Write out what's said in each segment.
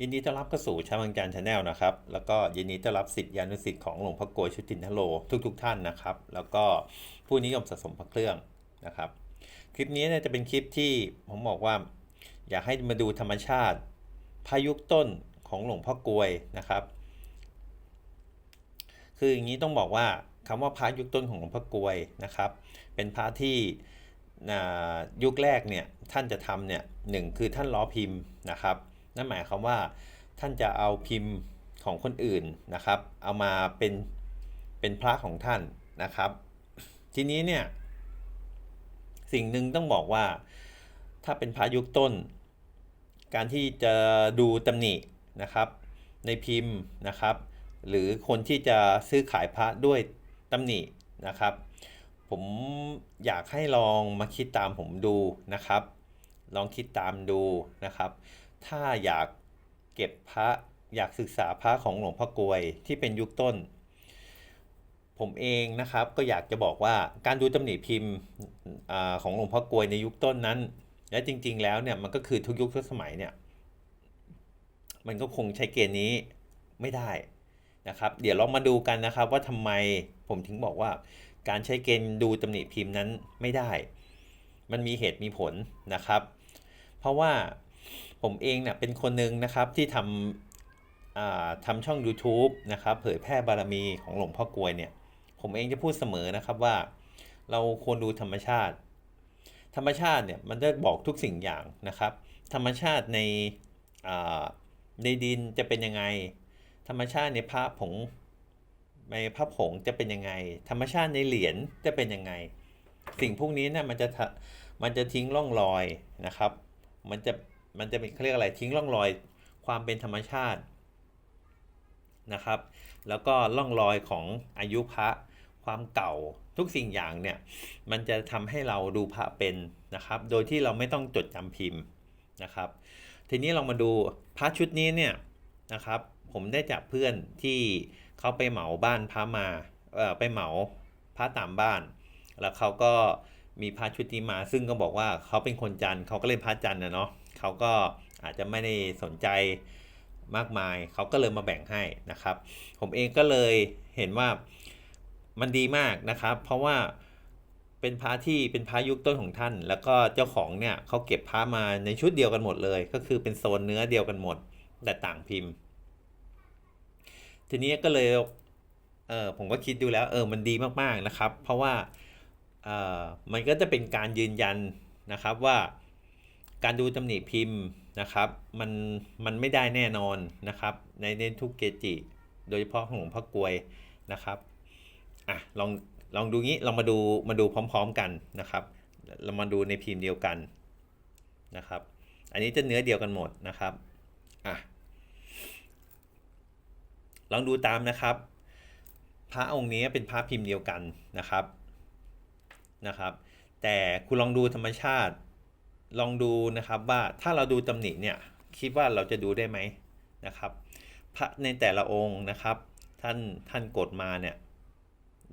ยินดีต้อนรับเข้าสู่ชาวังจันทร์ชาแนลนะครับ แล้วก็ยินดีต้อนรับสิทธิานุสิทธิ์ของหลวงพ่อโกยชุตินทโลทุกๆทท่านนะครับ แล้วก็ผู้นิยมสะสมพระเครื่องนะครับ คลิปนี้เนี่ยจะเป็นคลิปที่ผมบอกว่า อยากให้มาดูธรรมชาติพายุต้นของหลวงพ่อกวยนะครับ คืออย่างนี้ต้องบอกว่าคำว่าพระยุคต้นของหลวงพ่อกวยนะครับ เป็นพระที่ยุคแรกเนี่ยท่านจะทำเนี่ยหนึ่งคือท่านล้อพิมพ์นะครับ นั่นหมายความว่าท่านจะเอาพิมพ์ของคนอื่นนะครับ เอามาเป็นเป็นพระของท่านนะครับ ทีนี้เนี่ยสิ่งหนึ่งต้องบอกว่าถ้าเป็นพระยุคต้น การที่จะดูตำหนินะครับ ในพิมพ์นะครับ หรือคนที่จะซื้อขายพระด้วยตำหนินะครับ ผมอยากให้ลองมาคิดตามผมดูนะครับ ลองคิดตามดูนะครับ ถ้าอยากเก็บพระอยากศึกษาพระของหลวงพ่อกลวยที่เป็นยุคต้น ผมเองนะครับก็อยากจะบอกว่าการดูตำหนิพิมพ์ของหลวงพ่อกลวยในยุคต้นนั้น และจริง ๆ แล้วเนี่ยมันก็คือทุกยุคทุกสมัยเนี่ยมันก็คงใช้เกณฑ์นี้ไม่ได้นะครับ เดี๋ยวเรามาดูกันนะครับว่าทำไมผมถึงบอกว่า การใช้เกณฑ์ดูตำหนิพิมพ์นั้นไม่ได้ มันมีเหตุมีผลนะครับ เพราะว่า ผมเองเนี่ยเป็นคนหนึ่งนะครับที่ทำทำช่อง YouTube นะครับเผยแพร่บารมีของหลวงพ่อกวยเนี่ย ผมเองจะพูดเสมอนะครับว่า เราควรดูธรรมชาติ ธรรมชาติเนี่ยมันได้บอกทุกสิ่งอย่างนะครับ ธรรมชาติในในดินจะเป็นยังไง ธรรมชาติในพระผงในพระผงจะเป็นยังไง ธรรมชาติในเหรียญจะเป็นยังไง สิ่งพวกนี้เนี่ยมันจะมันจะทิ้งร่องรอยนะครับ มันจะ มันจะเป็นเขาเรียกอะไรทิ้งร่องรอยความเป็นธรรมชาตินะครับ แล้วก็ร่องรอยของอายุพระความเก่าทุกสิ่งอย่างเนี่ยมันจะทำให้เราดูพระเป็นนะครับ โดยที่เราไม่ต้องจดจำพิมพ์นะครับ ทีนี้เรามาดูพระชุดนี้เนี่ยนะครับ ผมได้จากเพื่อนที่เขาไปเหมาบ้านพระมาเออไปเหมาพระตามบ้าน แล้วเขาก็มีพระชุดนี้มา ซึ่งก็บอกว่าเขาเป็นคนจันทร์เขาก็เล่นพระจันทร์นะเนาะ เขาก็อาจจะไม่ได้สนใจมากมาย เขาก็เลยมาแบ่งให้นะครับ ผมเองก็เลยเห็นว่ามันดีมากนะครับ เพราะว่าเป็นพระที่เป็นพระยุคต้นของท่าน แล้วก็เจ้าของเนี่ยเขาเก็บพระมาในชุดเดียวกันหมดเลย ก็คือเป็นโซนเนื้อเดียวกันหมด แต่ต่างพิมพ์ ทีนี้ก็เลยเออผมก็คิดดูแล้วเออมันดีมากๆนะครับ เพราะว่าเออมันก็จะเป็นการยืนยันนะครับว่า การดูตำหนิพิมพ์นะครับ มันมันไม่ได้แน่นอนนะครับ ในในทุกเกจิ โดยเฉพาะของหลวงพ่อกลวยนะครับอะลองลองดูงี้เรามาดูมาดูพร้อม ๆกันนะครับ เรามาดูในพิมพ์เดียวกันนะครับ อันนี้จะเนื้อเดียวกันหมดนะครับอะลองดูตามนะครับ พระองค์นี้เป็นพระพิมพ์เดียวกันนะครับนะครับ แต่คุณลองดูธรรมชาติ ลองดูนะครับว่าถ้าเราดูตำหนิเนี่ยคิดว่าเราจะดูได้ไหมนะครับพระในแต่ละองค์นะครับ ท่านท่านกดมาเนี่ย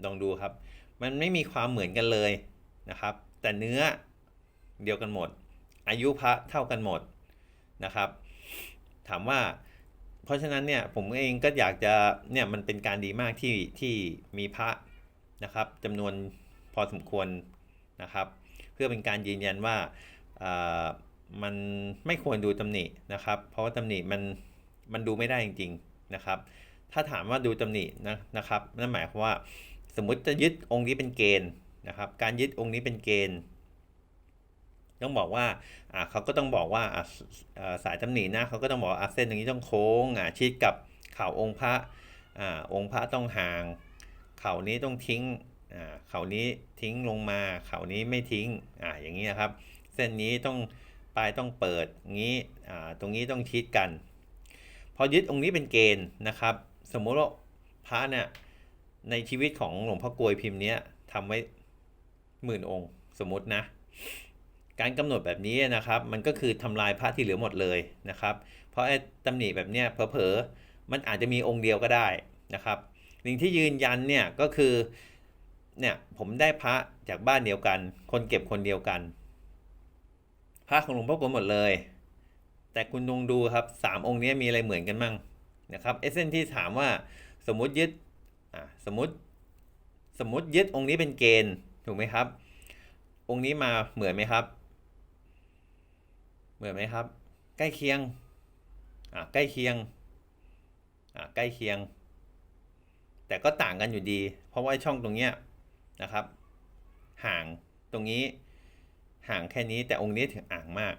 ลองดูครับ มันไม่มีความเหมือนกันเลยนะครับ แต่เนื้อเดียวกันหมด อายุพระเท่ากันหมดนะครับ ถามว่าเพราะฉะนั้นเนี่ยผมเองก็อยากจะเนี่ยมันเป็นการดีมากที่ที่มีพระนะครับจำนวนพอสมควรนะครับ เพื่อเป็นการยืนยันว่าอ่า มันไม่ควรดูตำหนินะครับ เพราะว่าตำหนิมันมันดูไม่ได้จริงๆนะครับ ถ้าถามว่าดูตำหนินะนะครับนั่นหมายความว่าสมมุติจะยึดองค์นี้เป็นเกณฑ์นะครับ การยึดองค์นี้เป็นเกณฑ์ต้องบอกว่าอ่าเขาก็ต้องบอกว่าอ่าสายตำหนินะเขาก็ต้องบอกอ่าเส้นตรงนี้ต้องโค้งอ่าชิดกับเข่าองค์พระอ่าองค์พระต้องห่าง เข่านี้ต้องทิ้งอ่าเข่านี้ทิ้งลงมา เข่านี้ไม่ทิ้งอ่าอย่างนี้นะครับ ส้นนี้ต้องปลายต้องเปิดงี้ตรงนี้ต้องชิดกัน พอยึดองค์นี้เป็นเกณฑ์นะครับ สมมุติว่าพระเนี่ยในชีวิตของหลวงพ่อกลวยพิมพ์เนี้ยทำไว้หมื่นองค์ สมมตินะ การกำหนดแบบนี้นะครับ มันก็คือทำลายพระที่เหลือหมดเลยนะครับ เพราะไอ้ตำหนิแบบเนี้ยเผลอๆมันอาจจะมีองค์เดียวก็ได้นะครับสิ่งที่ยืนยันเนี่ยก็คือเนี่ยผมได้พระจากบ้านเดียวกัน คนเก็บคนเดียวกัน พระของหลวงพ่อกลวยหมดเลย แต่คุณลองดูครับสามองค์นี้มีอะไรเหมือนกันมั่งนะครับเอเซนที่ถามว่าสมมติยึดสมมติสมมติยึดองค์นี้เป็นเกณฑ์ถูกไหมครับ องค์นี้มาเหมือนไหมครับ เหมือนไหมครับ ใกล้เคียงอะใกล้เคียงอะใกล้เคียง แต่ก็ต่างกันอยู่ดี เพราะว่าช่องตรงเนี้ยนะครับ ห่างตรงนี้ ห่างแค่นี้แต่องค์นี้ถึงอ่างมาก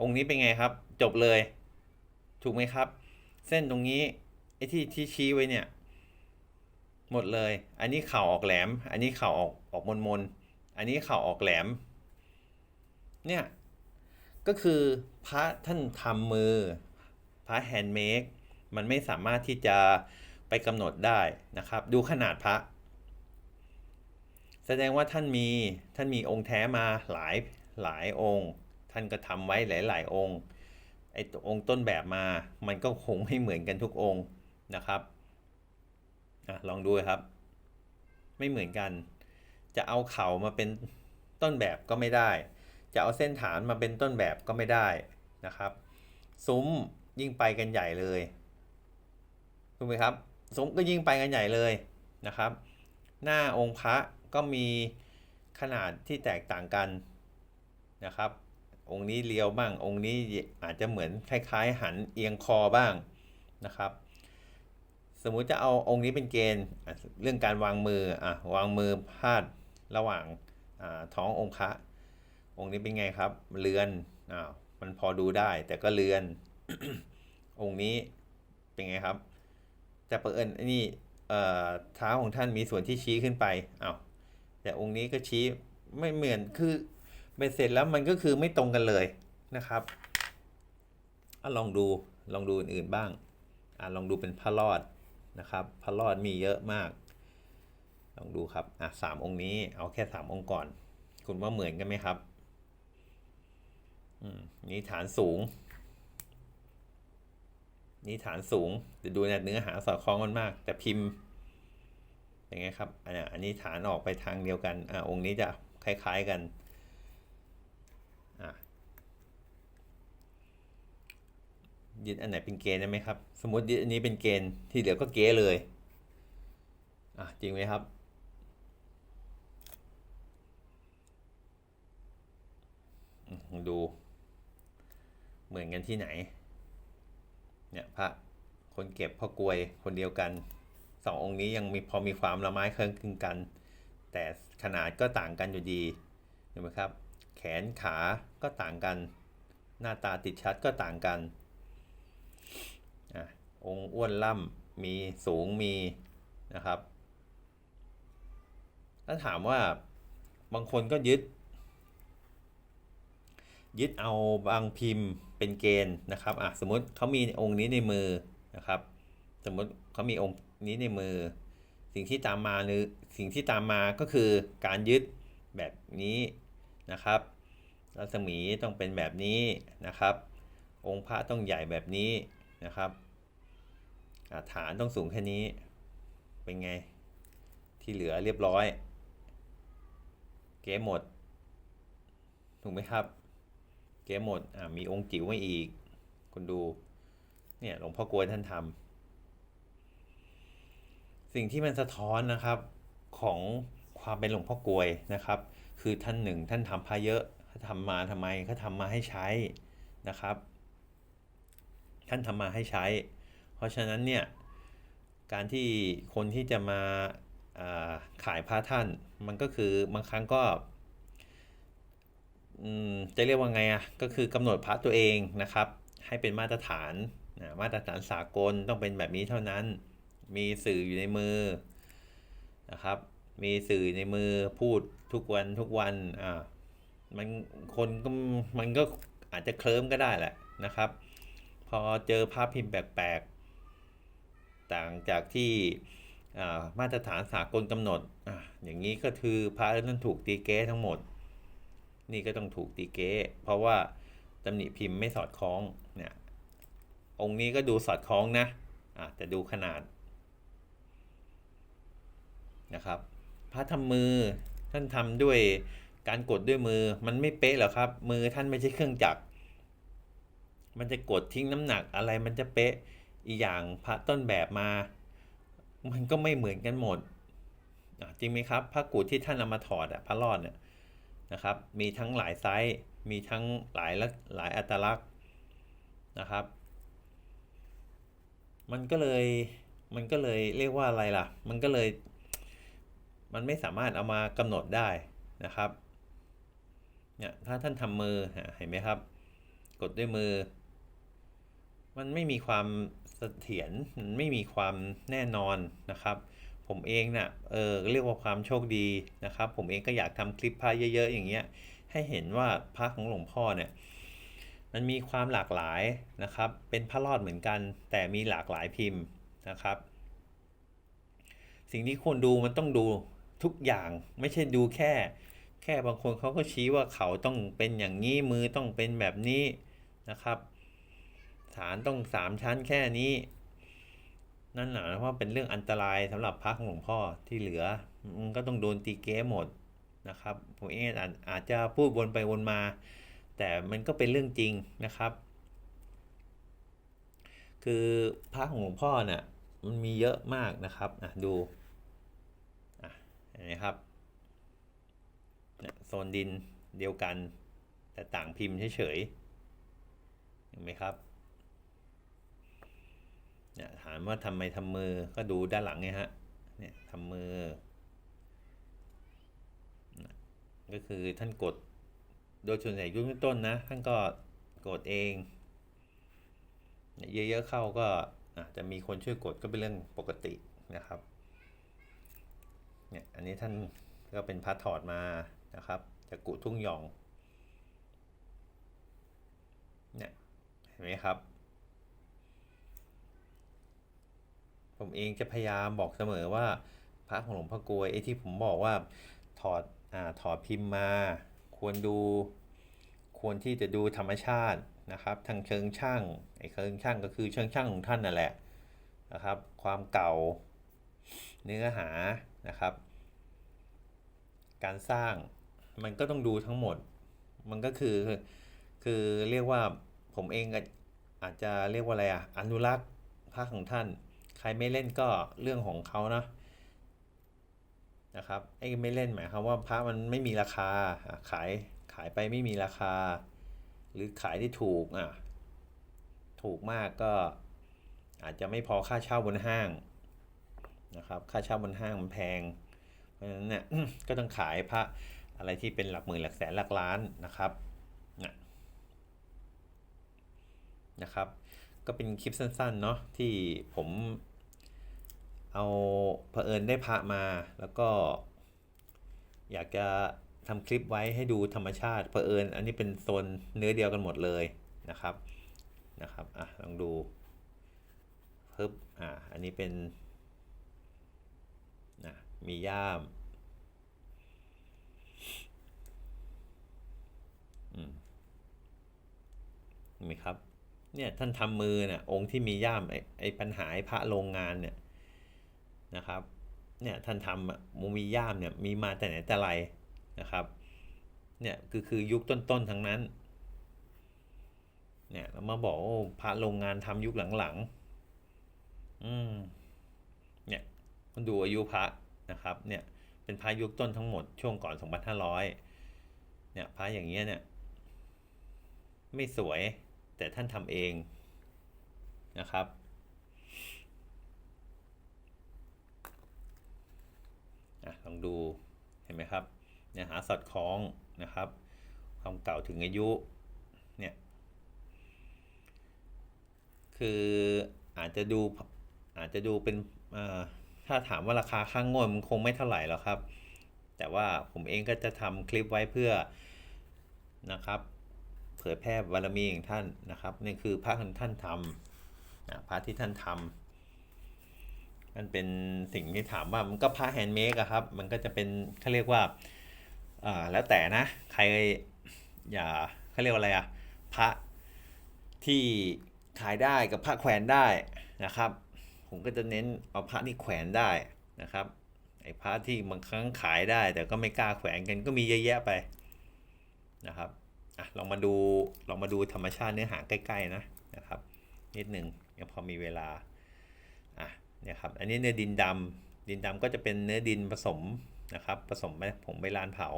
องค์นี้เป็นไงครับ จบเลย ถูกไหมครับ เส้นตรงนี้ไอ้ที่ที่ชี้ไว้เนี่ย หมดเลย อันนี้เข่าออกแหลม อันนี้เข่าออกออกมนมนอันนี้เข่าออกแหลม เนี่ย ก็คือพระท่านทำมือ พระแฮนด์เมดมันไม่สามารถที่จะไปกำหนดได้นะครับ ดูขนาดพระ แสดงว่าท่านมีท่านมีองค์แท้มาหลาย หลายองค์ ท่านก็ทำไว้หลาย ๆ องค์ไอ้ตัวองค์ต้นแบบมามันก็คงไม่เหมือนกันทุกองค์นะครับอะลองดูครับ ไม่เหมือนกัน จะเอาเข่ามาเป็นต้นแบบก็ไม่ได้ จะเอาเส้นฐานมาเป็นต้นแบบก็ไม่ได้นะครับ ซุ้มยิ่งไปกันใหญ่เลยถูกไหมครับซุ้มก็ยิ่งไปกันใหญ่เลยนะครับ หน้าองค์พระก็มีขนาดที่แตกต่างกัน นะครับ องค์นี้เลียวบ้าง องค์นี้อาจจะเหมือนคล้ายๆ หันเอียงคอบ้างนะครับ สมมุติจะเอาองค์นี้เป็นเกณฑ์เรื่องการวางมืออะวางมือพาดระหว่างท้ององค์พระองค์นี้เป็นไงครับเรือนอ้าวมันพอดูได้ แต่ก็เรือน องค์นี้เป็นไงครับ แต่เปิดอันนี้เอ่อเท้าของท่านมีส่วนที่ชี้ขึ้นไปอ้าวแต่องค์นี้ก็ชี้ไม่เหมือนคือ เบ็ดเสร็จแล้วมันก็คือไม่ตรงกันเลยนะครับอะลองดูลองดูอื่นๆบ้างอะลองดูเป็นพระรอดนะครับพระรอดมีเยอะมาก ลองดูครับอะสามองค์นี้เอาแค่สามองค์ก่อน คุณว่าเหมือนกันไหมครับอืมนี่ฐานสูง นี่ฐานสูงจะดูเนี่ยเนื้อหาสอดคล้องกันมาก แต่พิมพ์ยังไงครับอันนี้อันนี้ฐานออกไปทางเดียวกันอ่าองค์นี้จะคล้าย ๆกันอะ ยึดอันไหนเป็นเกณฑ์ได้ไหมครับ สมมติยึดอันนี้เป็นเกณฑ์ที่เหลือก็เก๊เลยอะจริงไหมครับ ดูเหมือนกันที่ไหน เนี่ยพระคนเก็บพ่อกลวยคนเดียวกันสององค์นี้ยังมีพอมีความละไม้เครื่องคลึงกัน แต่ขนาดก็ต่างกันอยู่ดีเห็นไหมครับ แขนขาก็ต่างกัน หน้าตาติดชัดก็ต่างกัน งอ้วนล่ำมีสูงมีนะครับ ถ้าถามว่าบางคนก็ยึด ยึดเอาบางพิมพ์เป็นเกณฑ์นะครับอะสมมติเขามีองค์นี้ในมือนะครับ สมมติเขามีองค์นี้ในมือ สิ่งที่ตามมาหรือสิ่งที่ตามมาก็คือการยึดแบบนี้นะครับรัศมีต้องเป็นแบบนี้นะครับ องค์พระต้องใหญ่แบบนี้นะครับ ฐานต้องสูงแค่นี้ เป็นไง ที่เหลือเรียบร้อย เก๋หมด ถูกไหมครับ เก๋หมด อ่ามีองค์จิ๋วมาอีก คุณดู เนี่ยหลวงพ่อกลวยท่านทำสิ่งที่มันสะท้อนนะครับของความเป็นหลวงพ่อกลวยนะครับ คือท่านหนึ่งท่านทำพระเยอะเขาทำมาทำไมเขาทำมาให้ใช้นะครับ ท่านทำมาให้ใช้ เพราะฉะนั้นเนี่ยการที่คนที่จะมาาขายพระท่าน มันก็คือบางครั้งก็จะเรียกว่าไงอะก็คือกำหนดพระตัวเองนะครับ ให้เป็นมาตรฐานนะมาตรฐานสากลต้องเป็นแบบนี้เท่านั้น มีสื่ออยู่ในมือนะครับ มีสื่อในมือพูดทุกวันทุกวันอ่ามันคนก็มันก็อาจจะเคลิ้มก็ได้แหละนะครับ พอเจอภาพพิมพ์แปลกๆ ต่างจากที่มาตรฐานสากลกำหนดออย่างนี้ก็คือพระนั้นถูกตีเก้ทั้งหมด นี่ก็ต้องถูกตีเก้เพราะว่าตำหนิพิมพ์ไม่สอดคล้องเนี่ยองค์นี้ก็ดูสอดคล้องนะอะแต่ดูขนาดนะครับพระทำมือท่านทำด้วยการกดด้วยมือมันไม่เป๊ะหรอครับ มือท่านไม่ใช่เครื่องจักร มันจะกดทิ้งน้ำหนักอะไรมันจะเป๊ะ อีกอย่างพระต้นแบบมา มันก็ไม่เหมือนกันหมดจริงไหมครับพระกูดที่ท่านเอามาถอดอะพระรอดเนี่ยนะครับ มีทั้งหลายไซส์มีทั้งหลายลักหลายอัตลักษณ์นะครับ มันก็เลยมันก็เลยเรียกว่าอะไรล่ะ มันก็เลย มันไม่สามารถเอามากำหนดได้นะครับเนี่ยถ้าท่านทำมือเห็นไหมครับ กดด้วยมือ มันไม่มีความ เสถียรมันไม่มีความแน่นอนนะครับ ผมเองนะ่ะเออเรียกว่าความโชคดีนะครับ ผมเองก็อยากทำคลิปพระเยอะๆ อย่างเงี้ยให้เห็นว่าพระของหลวงพ่อเนี่ยมันมีความหลากหลายนะครับ เป็นพระรอดเหมือนกัน แต่มีหลากหลายพิมพ์นะครับ สิ่งที่ควรดูมันต้องดูทุกอย่างไม่ใช่ดูแค่ แค่บางคนเขาก็ชี้ว่าเขาต้องเป็นอย่างนี้มือต้องเป็นแบบนี้นะครับ ฐานต้องสามชั้นแค่นี้ นั่นหมายความว่าเป็นเรื่องอันตรายสำหรับพระของหลวงพ่อที่เหลือมันก็ต้องโดนตีเก้หมดนะครับผมเองอาจอาจจะพูดวนไปวนมา แต่มันก็เป็นเรื่องจริงนะครับ คือพระของหลวงพ่อเนี่ยมันมีเยอะมากนะครับอะดูอะเห็นไหมครับโซนดินเดียวกันแต่ต่างพิมพ์เฉยๆเห็นไหมครับ เนี่ยถามว่าทำไมทำมือก็ดูด้านหลังไงฮะเนี่ยทำมือ ก็คือท่านกดโดยส่วนใหญ่ยุคต้นนะ ท่านก็กดเองเยอะๆเข้าก็อาจจะมีคนช่วยกดก็เป็นเรื่องปกตินะครับเนี่ยอันนี้ท่านก็เป็นพัดถอดมานะครับจากกุทุ่งหยองเนี่ยเห็นไหมครับ ผมเองจะพยายามบอกเสมอว่าพระของหลวงพ่อกลวยไอ้ที่ผมบอกว่าถอดอ่าถอดพิมพ์มา ควรดู ควรที่จะดูธรรมชาตินะครับ ทางเชิงช่างไอ้เชิงช่างก็คือเชิงช่างของท่านนั่นแหละนะครับ ความเก่าเนื้อหานะครับ การสร้างมันก็ต้องดูทั้งหมด มันก็คือคือเรียกว่าผมเองอาจจะเรียกว่าอะไรอะอนุรักษ์พระของท่าน ใครไม่เล่นก็เรื่องของเขานะนะครับไอ้ไม่เล่นหมายความว่าพระมันไม่มีราคาขายขายไปไม่มีราคา หรือขายที่ถูกอะถูกมากก็อาจจะไม่พอค่าเช่าบนห้างนะครับค่าเช่าบนห้างมันแพง เพราะฉะนั้นเนี่ยก็ต้องขายพระอะไรที่เป็นหลักหมื่นหลักแสนหลักล้านนะครับนะนะครับ ก็เป็นคลิปสั้นๆเนาะที่ผม เอาเผอิญได้พระมา แล้วก็ อยากจะทำคลิปไว้ให้ดูธรรมชาติเผอิญอันนี้เป็นโซนเนื้อเดียวกันหมดเลยนะครับนะครับอะลองดูปึ๊บอ่าอันนี้เป็นนะมีย่ามอืมเห็นไหมครับเนี่ยท่านทำมือเนี่ยองค์ที่มีย่ามไอ้ไอปัญหาไอ้พระโรงงานเนี่ย นะครับเนี่ยท่านทำมูมีย่ามเนี่ยมีมาแต่ไหนแต่ไรนะครับเนี่ยคือคือยุคต้นๆทั้งนั้นเนี่ยเรามาบอกพระโรงงานทำยุคหลังๆอืมเนี่ยคุณดูอายุพระนะครับเนี่ยเป็นพระยุคต้นทั้งหมดช่วงก่อน 2,500เนี่ยพระอย่างเงี้ยเนี่ยไม่สวยแต่ท่านทำเองนะครับ อะลองดูเห็นไหมครับเนื้อหาสอดคล้องนะครับความเก่าถึงอายุเนี่ยคืออาจจะดูอาจจะดูเป็นถ้าถามว่าราคาข้างงวดมันคงไม่เท่าไหร่หรอกครับ แต่ว่าผมเองก็จะทำคลิปไว้เพื่อนะครับเผยแพร่บารมีของท่านนะครับนี่คือพระที่ท่านทำนะพระที่ท่านทำ มันเป็นสิ่งที่ถามว่ามันก็พระแฮนด์เมดอะครับ มันก็จะเป็นเขาเรียกว่าอ่าแล้วแต่นะ ใครอย่าเขาเรียกว่าอะไรอะพระที่ขายได้กับพระแขวนได้นะครับ ผมก็จะเน้นเอาพระที่แขวนได้นะครับไอ้พระที่บางครั้งขายได้ แต่ก็ไม่กล้าแขวนกันก็มีเยอะแยะไปนะครับอะลองมาดูลองมาดูธรรมชาติเนื้อหาใกล้ๆนะนะครับ นิดหนึ่งยังพอมีเวลา เนี่ยครับอันนี้เนื้อดินดำดินดำก็จะเป็นเนื้อดินผสมนะครับผสมไปผงใบลานเผา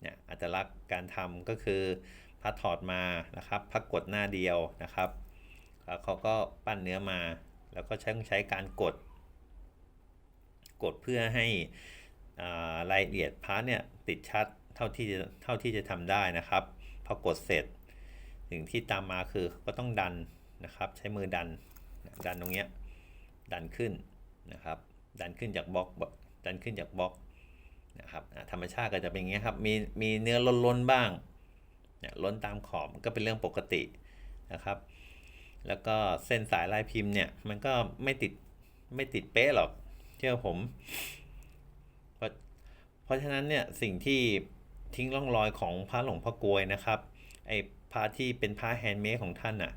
เนี่ยอัตลักษณ์การทำก็คือพัดถอดมานะครับพักกดหน้าเดียวนะครับแล้วเขาก็ปั้นเนื้อมา แล้วก็ใช้ใช้การกด กดเพื่อให้รายละเอียดพาร์ทเนี่ยติดชัดเท่าที่จะเท่าที่จะทำได้นะครับพอกดเสร็จสิ่งที่ตามมาคือก็ต้องดันนะครับ ใช้มือดันดันตรงเนี้ย ดันขึ้นนะครับ ดันขึ้นจากบล็อกดันขึ้นจากบล็อกนะครับธรรมชาติก็จะเป็นอย่างเงี้ครับ มีมีเนื้อล้นๆบ้างเนี่ยล้นตามขอบก็เป็นเรื่องปกตินะครับ แล้วก็เส้นสายลายพิมพ์เนี่ยมันก็ไม่ติดไม่ติดเป๊ะหรอกเชื่อผมเพราะเพราะฉะนั้นเนี่ยสิ่งที่ทิ้งร่องรอยของพระหลวงพ่อกลวยนะครับไอ้พระที่เป็นพระแฮนด์เมดของท่านน่ะ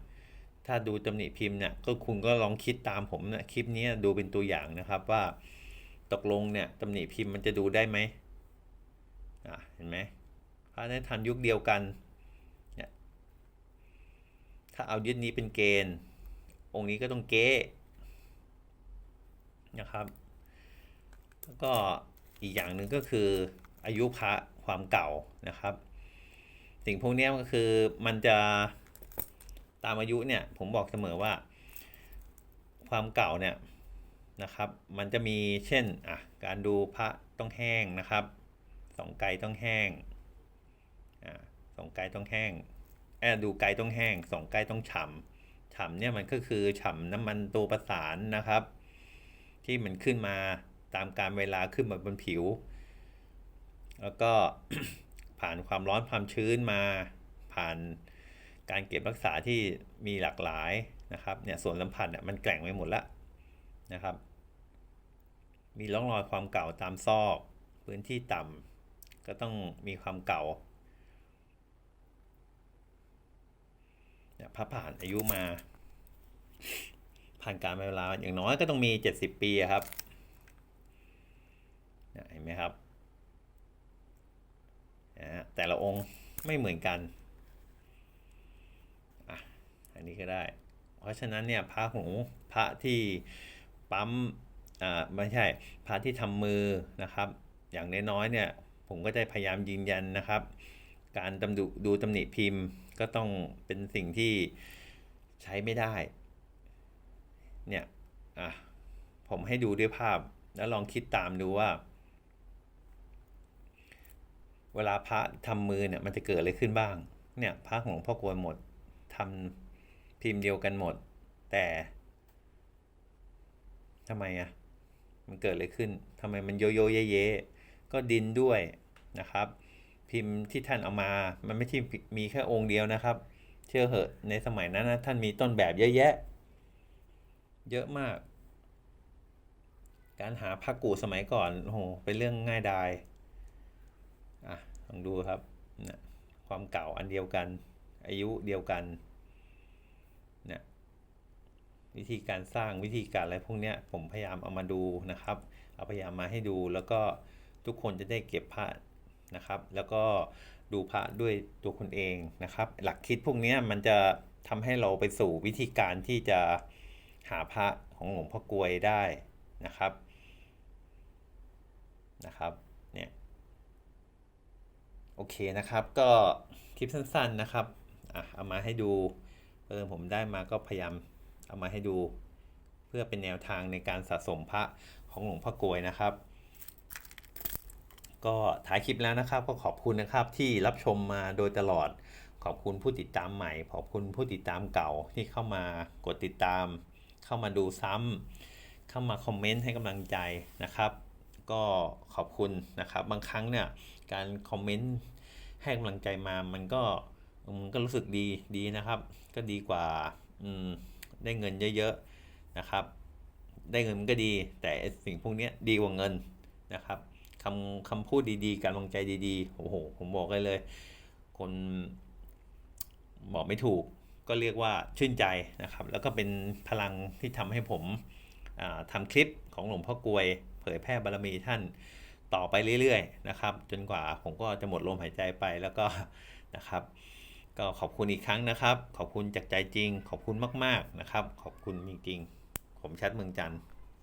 ถ้าดูตำหนิพิมพ์เนี่ยก็คุณก็ลองคิดตามผมนะคลิปนี้ดูเป็นตัวอย่างนะครับว่าตกลงเนี่ยตำหนิพิมพ์มันจะดูได้ไหมอะเห็นไหมพระในทันยุคเดียวกันเนี่ยถ้าเอายึดนี้เป็นเกณฑ์ องค์นี้ก็ต้องเก๊นะครับแล้วก็อีกอย่างหนึ่งก็คืออายุพระความเก่านะครับ สิ่งพวกนี้ก็คือมันจะ ตามอายุเนี่ยผมบอกเสมอว่า ความเก่าเนี่ยนะครับ มันจะมีเช่นอะการดูพระต้องแห้งนะครับสองไกลต้องแห้งอ่าสองไกลต้องแห้งแอบดูไกลต้องแห้งสองไกลต้องฉ่ำฉ่ำเนี่ยมันก็คือฉ่ำน้ำมันตัวประสานนะครับ ที่มันขึ้นมาตามการเวลาขึ้นมาบนผิว แล้วก็ผ่านความร้อนความชื้นมาผ่าน การเก็บรักษาที่มีหลากหลายนะครับเนี่ยส่วนสัมผัสเนี่ยมันแกล่งไปหมดแล้วนะครับ มีร่องรอยความเก่าตามซอก พื้นที่ต่ำก็ต้องมีความเก่าเนี่ยพระผ่านอายุมา ผ่านการเวลาอย่างน้อยก็ต้องมี 70 ปีครับเห็นไหมครับนะฮะแต่ละองค์ไม่เหมือนกัน อันนี้ก็ได้ เพราะฉะนั้นเนี่ยพระหูพระที่ปั๊มอ่าไม่ใช่พระที่ทำมือนะครับ อย่างน้อยๆเนี่ยผมก็จะพยายามยืนยันนะครับ การตำดูดูตำหนิพิมพ์ก็ต้องเป็นสิ่งที่ใช้ไม่ได้เนี่ยอะผมให้ดูด้วยภาพแล้วลองคิดตามดูว่า เวลาพระทำมือเนี่ยมันจะเกิดอะไรขึ้นบ้าง เนี่ยพระของหลวงพ่อกวนหมดทำ พิมพ์เดียวกันหมด แต่ทำไมอะมันเกิดอะไรขึ้นทำไมมันโยโย่เยเยก็ดินด้วยนะครับ พิมพ์ที่ท่านเอามา มันไม่ใช่มีแค่องค์เดียวนะครับ เชื่อเหอะในสมัยนั้นนะท่านมีต้นแบบเยอะแยะ เยอะมาก การหาพระกูสมัยก่อนโอ้โหเป็นเรื่องง่ายดายอะลองดูครับนะความเก่าอันเดียวกัน อายุเดียวกัน วิธีการสร้างวิธีการอะไรพวกเนี้ยผมพยายามเอามาดูนะครับ เอาพยายามมาให้ดูแล้วก็ทุกคนจะได้เก็บพระนะครับ แล้วก็ดูพระด้วยตัวคนเองนะครับ หลักคิดพวกนี้มันจะทำให้เราไปสู่วิธีการที่จะหาพระของหลวงพ่อกลวยได้นะครับนะครับเนี่ยโอเคนะครับก็คลิปสั้นๆนะครับอะเอามาให้ดูเออผมได้มาก็พยายาม เอามาให้ดูเพื่อเป็นแนวทางในการสะสมพระของหลวงพ่อกลวยนะครับ ก็ถ่ายคลิปแล้วนะครับ ก็ขอบคุณนะครับที่รับชมมาโดยตลอด ขอบคุณผู้ติดตามใหม่ ขอบคุณผู้ติดตามเก่าที่เข้ามากดติดตาม เข้ามาดูซ้ำเข้ามาคอมเมนต์ให้กำลังใจนะครับ ก็ขอบคุณนะครับบางครั้งเนี่ยการคอมเมนต์ให้กำลังใจมามันก็มันก็รู้สึกดีดีนะครับ ก็ดีกว่า อืม ได้เงินเยอะๆนะครับ ได้เงินมันก็ดี แต่สิ่งพวกนี้ดีกว่าเงินนะครับคำคำพูดดีๆ การกำลังใจดีๆ โอ้โห ผมบอกเลยเลย คนบอกไม่ถูกก็เรียกว่าชื่นใจนะครับ แล้วก็เป็นพลังที่ทำให้ผมอ่าทำคลิปของหลวงพ่อกลวย เผยแพร่บารมีท่านต่อไปเรื่อยๆนะครับ จนกว่าผมก็จะหมดลมหายใจไปแล้วก็นะครับ ก็ขอบคุณอีกครั้งนะครับ ขอบคุณจากใจจริง ขอบคุณมาก ๆ นะครับ ขอบคุณจริงๆ ผมชัดเมืองจันทร์